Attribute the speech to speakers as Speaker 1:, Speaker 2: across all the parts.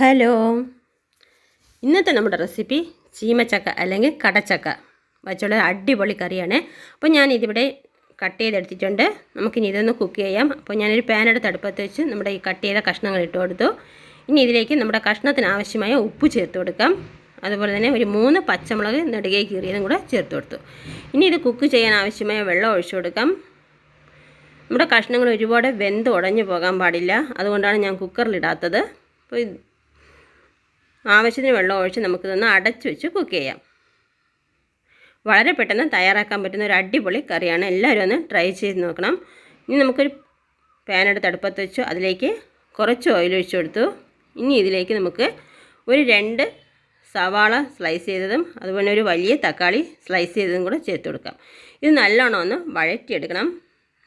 Speaker 1: Hello. ഇന്നത്തെ നമ്മുടെ recipe ചീമച്ചക്ക അല്ലെങ്കിൽ കടച്ചക്ക. വച്ചുള്ള അടിപൊളി കറിയാണ്. അപ്പോൾ ഞാൻ ഇതിവിടെ കട്ട് ചെയ്തെടുത്തിട്ടുണ്ട്. നമുക്കിനി ഇതൊന്ന് കുക്ക് ചെയ്യാം. അപ്പോൾ ഞാനൊരു പാനെടുത്ത് അടുപ്പത്ത് വെച്ച് നമ്മുടെ ഈ കട്ട് ചെയ്ത കഷ്ണങ്ങൾ ഇട്ട് കൊടുത്തു. ഇനി ഇതിലേക്ക് നമ്മുടെ കഷ്ണത്തിന് ആവശ്യമായ ഉപ്പ് ചേർത്ത് കൊടുക്കാം. അതുപോലെ തന്നെ ഒരു മൂന്ന് പച്ചമുളക് നെടുകെ കീറിയതും കൂടെ ചേർത്ത് കൊടുത്തു. ഇനി ഇത് കുക്ക് ചെയ്യാൻ ആവശ്യമായ വെള്ളം ഒഴിച്ചു കൊടുക്കാം. നമ്മുടെ കഷ്ണങ്ങൾ ഒരുപാട് വെന്ത് ഉടഞ്ഞു പോകാൻ പാടില്ല. അതുകൊണ്ടാണ് ഞാൻ കുക്കറിലിടാത്തത് അപ്പോൾ ആവശ്യത്തിന് വെള്ളം ഒഴിച്ച് നമുക്കിതൊന്ന് അടച്ചു വെച്ച് കുക്ക് ചെയ്യാം. വളരെ പെട്ടെന്ന് തയ്യാറാക്കാൻ പറ്റുന്ന ഒരു അടിപൊളി കറിയാണ്. എല്ലാവരും ഒന്ന് ട്രൈ ചെയ്ത് നോക്കണം. ഇനി നമുക്കൊരു പാനെടുത്ത് അടുപ്പത്ത് വെച്ചു. അതിലേക്ക് കുറച്ച് ഓയിൽ ഒഴിച്ചു കൊടുത്തു. ഇനി ഇതിലേക്ക് നമുക്ക് ഒരു രണ്ട് സവാള സ്ലൈസ് ചെയ്തതും അതുപോലെ ഒരു വലിയ തക്കാളി സ്ലൈസ് ചെയ്തതും കൂടെ ചേർത്ത് കൊടുക്കാം. ഇത് നല്ലോണം ഒന്ന് വഴറ്റിയെടുക്കണം.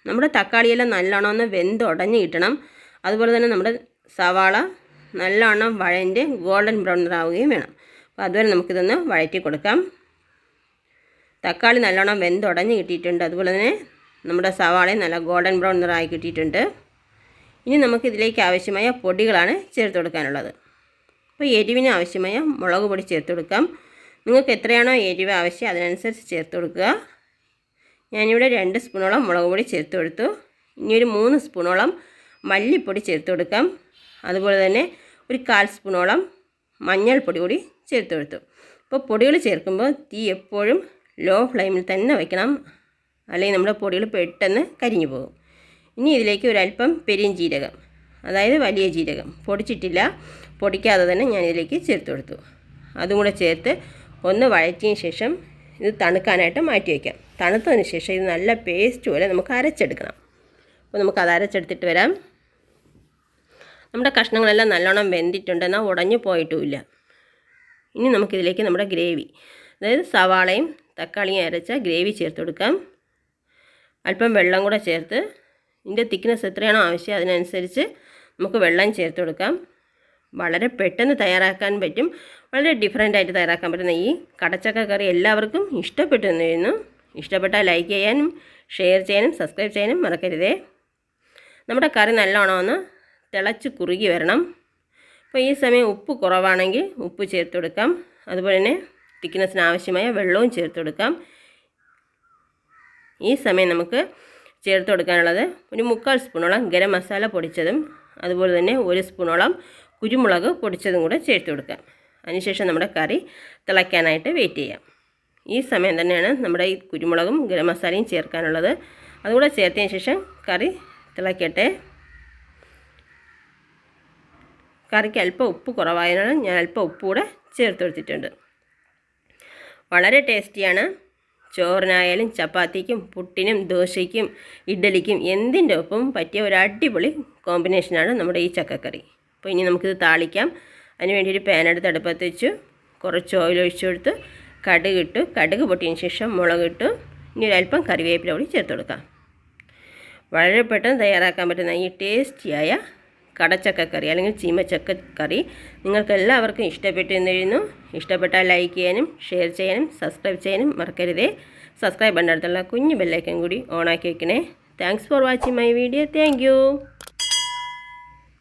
Speaker 1: നമ്മുടെ തക്കാളിയെല്ലാം നല്ലോണം ഒന്ന് വെന്ത് ഉടഞ്ഞ് കിട്ടണം. അതുപോലെ തന്നെ നമ്മുടെ സവാള നല്ലോണം വഴന്റെ ഗോൾഡൻ ബ്രൗൺ ആവുകയും വേണം. അപ്പോൾ അതുവരെ നമുക്കിതൊന്ന് വഴറ്റി കൊടുക്കാം. തക്കാളി നല്ലോണം വെന്തുടഞ്ഞ് കിട്ടിയിട്ടുണ്ട്. അതുപോലെ തന്നെ നമ്മുടെ സവാളയും നല്ല ഗോൾഡൻ ബ്രൗൺ നിറമായി കിട്ടിയിട്ടുണ്ട്. ഇനി നമുക്കിതിലേക്ക് ആവശ്യമായ പൊടികളാണ് ചേർത്ത് കൊടുക്കാനുള്ളത്. അപ്പോൾ എരിവിന് ആവശ്യമായ മുളക് പൊടി ചേർത്ത് കൊടുക്കാം. നിങ്ങൾക്ക് എത്രയാണോ എരിവ് ആവശ്യം അതിനനുസരിച്ച് ചേർത്ത് കൊടുക്കുക. ഞാനിവിടെ രണ്ട് സ്പൂണോളം മുളക് പൊടി ചേർത്ത് കൊടുത്തു. ഇനി ഒരു മൂന്ന് സ്പൂണോളം മല്ലിപ്പൊടി ചേർത്ത് കൊടുക്കാം. അതുപോലെ തന്നെ ഒരു കാൽ സ്പൂണോളം മഞ്ഞൾപ്പൊടി കൂടി ചേർത്ത് കൊടുത്തു അപ്പോൾ പൊടികൾ ചേർക്കുമ്പോൾ തീ എപ്പോഴും ലോ ഫ്ലെയിമിൽ തന്നെ വയ്ക്കണം അല്ലെങ്കിൽ നമ്മുടെ പൊടികൾ പെട്ടെന്ന് കരിഞ്ഞു പോകും. ഇനി ഇതിലേക്ക് ഒരല്പം ജീരകം അതായത് വലിയ ജീരകം പൊടിച്ചിട്ടില്ല. പൊടിക്കാതെ തന്നെ ഞാൻ ഇതിലേക്ക് ചേർത്ത് കൊടുത്തു. അതും കൂടെ ചേർത്ത് ഒന്ന് വഴറ്റിയതിന് ശേഷം ഇത് തണുക്കാനായിട്ട് മാറ്റി വയ്ക്കാം. തണുത്തതിന് ശേഷം ഇത് നല്ല പേസ്റ്റ് പോലെ നമുക്ക് അരച്ചെടുക്കണം. അപ്പോൾ നമുക്ക് അത് അരച്ചെടുത്തിട്ട് വരാം. നമ്മുടെ കഷ്ണങ്ങളെല്ലാം നല്ലോണം വെന്തിട്ടുണ്ട്. എന്നാൽ ഉടഞ്ഞു പോയിട്ടുമില്ല. ഇനി നമുക്കിതിലേക്ക് നമ്മുടെ ഗ്രേവി. അതായത് സവാളയും തക്കാളിയും അരച്ച ഗ്രേവി ചേർത്ത് കൊടുക്കാം. അല്പം വെള്ളം കൂടെ ചേർത്ത് ഇതിന്റെ തിക്നെസ് എത്രയാണോ ആവശ്യം അതിനനുസരിച്ച് നമുക്ക് വെള്ളം ചേർത്ത് കൊടുക്കാം. വളരെ പെട്ടെന്ന് തയ്യാറാക്കാൻ പറ്റും. വളരെ ഡിഫറെന്റ് ആയിട്ട് തയ്യാറാക്കാൻ പറ്റുന്ന ഈ കടച്ചക്ക കറി എല്ലാവർക്കും ഇഷ്ടപ്പെട്ടു തന്നിരുന്നു ഇഷ്ടപ്പെട്ടാൽ ലൈക്ക് ചെയ്യാനും ഷെയർ ചെയ്യാനും സബ്സ്ക്രൈബ് ചെയ്യാനും മറക്കരുതേ. നമ്മുടെ കറി നല്ലോണം ഒന്ന് തിളച്ച് കുറുകി വരണം. അപ്പോൾ ഈ സമയം ഉപ്പ് കുറവാണെങ്കിൽ ഉപ്പ് ചേർത്ത് കൊടുക്കാം. അതുപോലെ തന്നെ തിക്നെസ്സിന് ആവശ്യമായ വെള്ളവും ചേർത്ത് കൊടുക്കാം. ഈ സമയം നമുക്ക് ചേർത്ത് കൊടുക്കാനുള്ളത് ഒരു മുക്കാൽ സ്പൂണോളം ഗരം മസാല പൊടിച്ചതും അതുപോലെ തന്നെ ഒരു സ്പൂണോളം കുരുമുളക് പൊടിച്ചതും കൂടെ ചേർത്ത് കൊടുക്കാം. അതിനുശേഷം നമ്മുടെ കറി തിളയ്ക്കാനായിട്ട് വെയിറ്റ് ചെയ്യാം. ഈ സമയം തന്നെയാണ് നമ്മുടെ ഈ കുരുമുളകും ഗരം മസാലയും ചേർക്കാനുള്ളത്. അതുകൂടെ ചേർത്തതിന് ശേഷം കറി തിളയ്ക്കട്ടെ കറിക്ക് അല്പം ഉപ്പ് കുറവായതിനാണ് ഞാൻ അല്പം ഉപ്പ് കൂടെ ചേർത്ത് കൊടുത്തിട്ടുണ്ട്. വളരെ ടേസ്റ്റിയാണ്. ചോറിനായാലും ചപ്പാത്തിക്കും പുട്ടിനും ദോശയ്ക്കും ഇഡ്ഡലിക്കും എന്തിന്റെ ഒപ്പം പറ്റിയ ഒരു അടിപൊളി കോമ്പിനേഷനാണ് നമ്മുടെ ഈ ചക്കക്കറി. അപ്പോൾ ഇനി നമുക്കിത് താളിക്കാം. അതിന് വേണ്ടി ഒരു പാനെടുത്ത് അടുപ്പത്ത് വെച്ചു. കുറച്ച് ഓയിൽ ഒഴിച്ചു കൊടുത്ത് കടുക് ഇട്ടു. കടുക് പൊട്ടിയതിന് ശേഷം മുളക് ഇട്ടു. ഇനി ഒരല്പം കറിവേപ്പില കൂടി ചേർത്ത് കൊടുക്കാം. വളരെ പെട്ടെന്ന് തയ്യാറാക്കാൻ പറ്റുന്ന ഈ ടേസ്റ്റിയായ കടച്ചക്കക്കറി അല്ലെങ്കിൽ ചീമച്ചക്ക കറി നിങ്ങൾക്ക് എല്ലാവർക്കും ഇഷ്ടപ്പെട്ടു എന്നിരുന്നു ഇഷ്ടപ്പെട്ടാൽ ലൈക്ക് ചെയ്യാനും ഷെയർ ചെയ്യാനും സബ്സ്ക്രൈബ് ചെയ്യാനും മറക്കരുതേ. സബ്സ്ക്രൈബ് ബട്ടൺ അടുത്തുള്ള കുഞ്ഞു ബെല്ലൈക്കൻ കൂടി ഓണാക്കി വെക്കണേ. Thanks for watching my video thank